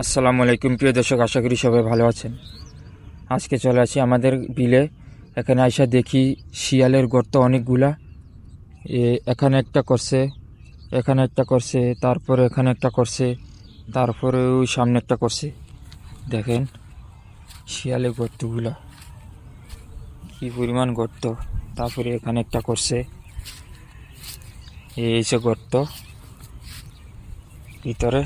আসসালামু আলাইকুম, প্রিয় দর্শক, আশা করি সবাই ভালো আছেন। আজকে চলে আসি আমাদের বিলে। এখানে আইসা দেখি শিয়ালের গর্ত অনেকগুলা। এখানে একটা করছে, এখানে একটা করছে, তারপরে এখানে একটা করছে, তারপরে ওই সামনে একটা করছে। দেখেন শিয়ালের গর্তগুলা। কি পরিমাণ গর্ত। তারপরে এখানে একটা করছে। এই যে গর্ত। ভিতরে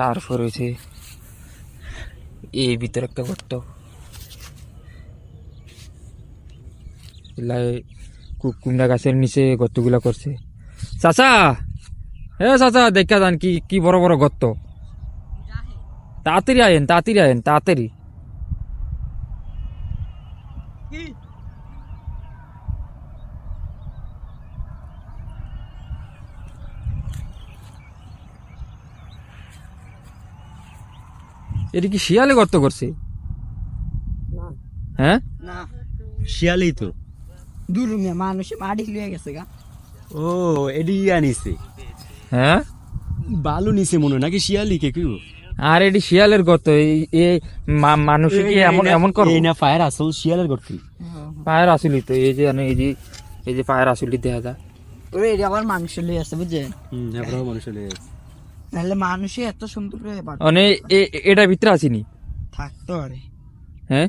তারপর হয়েছে এই ভিতরে একটা গর্ত। কুমড়া গাছের নিচে গর্তগুলা করছে। চাচা! হে চাচা, দেখা যান কি কি বড় বড় গর্ত। তাড়াতাড়ি আয়েন তাড়াতাড়ি আয়েন, তাড়াতাড়ি। এটা কি শিয়ালে গর্ত করছে? হ্যাঁ? না। শিয়ালেই তো। দূর মিয়া মানুষে মাটি লিয়ে গেছে গা। ও এডি আনিছে হ্যাঁ? বালু নিছে মনে নাকি শিয়ালি কে কি আর এটি শিয়ালের গর্ত এই মানুষে কি এমন এমন করব? এই না ফায়ার আসল শিয়ালের করতে পায়ের আসলি তো এই যে এই যে এই যে পায়ের আসলি দেখা যায়। এটা আবার মানুষ লিয়ে আছে বুঝছেন? হুম এবারও মানুষ হলে নাহলে মানুষে এত সুন্দর করে। মানে এ- এটা ভিতরে আসিনি থাকতো আরে হ্যাঁ?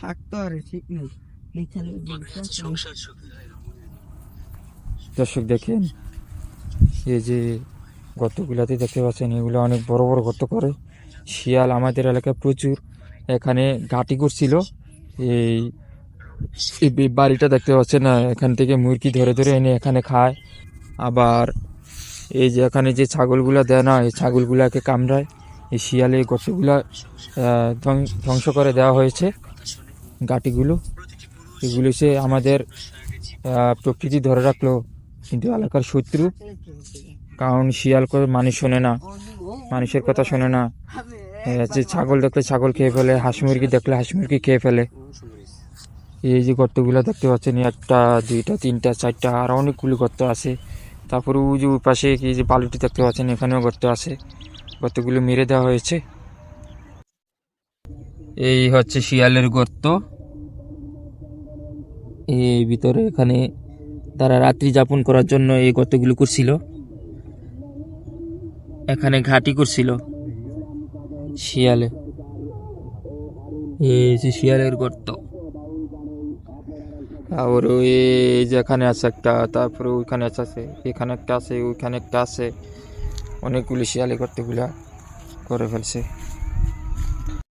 থাকতো আরে ঠিক নেই। দর্শক দেখেন এই যে গর্তগুলাতে দেখতে পাচ্ছেন এগুলো অনেক বড় বড় গর্ত করে। শিয়াল আমাদের এলাকায় প্রচুর। এখানে ঘাটি করছিল। এই এই বাড়িটা দেখতে পাচ্ছেন না এখান থেকে মুরগি ধরে ধরে এনে এখানে খায়। আবার এই যে এখানে যে ছাগলগুলা দেয় না এই ছাগলগুলাকে কামড়ায়। এই শিয়ালে আহ, ধ্বংস করে দেওয়া হয়েছে গাটিগুলো। এগুলো সে আমাদের প্রকৃতি ধরে রাখল। কিন্তু এলাকার শত্রু কারণ শিয়াল করে মানুষ শোনে না মানুষের কথা শোনে না। যে ছাগল দেখলে ছাগল খেয়ে ফেলে হাঁস মুরগি দেখলে হাঁস মুরগি খেয়ে ফেলে। এই যে গর্তগুলো দেখতে পাচ্ছেন একটা দুইটা তিনটা চারটা আর অনেকগুলি গর্ত আছে। তারপরে ওই যে ওই পাশে কি যে বালুটি দেখতে পাচ্ছেন, এখানেও গর্ত আছে। গর্তগুলো মেরে দেওয়া হয়েছে। এই হচ্ছে শিয়ালের গর্ত। এই ভিতরে এখানে তারা রাত্রি যাপন করার জন্য এই গর্তগুলো করছিল। এখানে ঘাটি করছিল শিয়ালে। এই যে শিয়ালের গর্ত। আর ওই যেখানে আছে একটা, তারপরে ওইখানে আছে এখানে একটা আছে, ওইখানে একটা আছে। অনেকগুলি শিয়ালী করতে গুলা করে ফেলছে।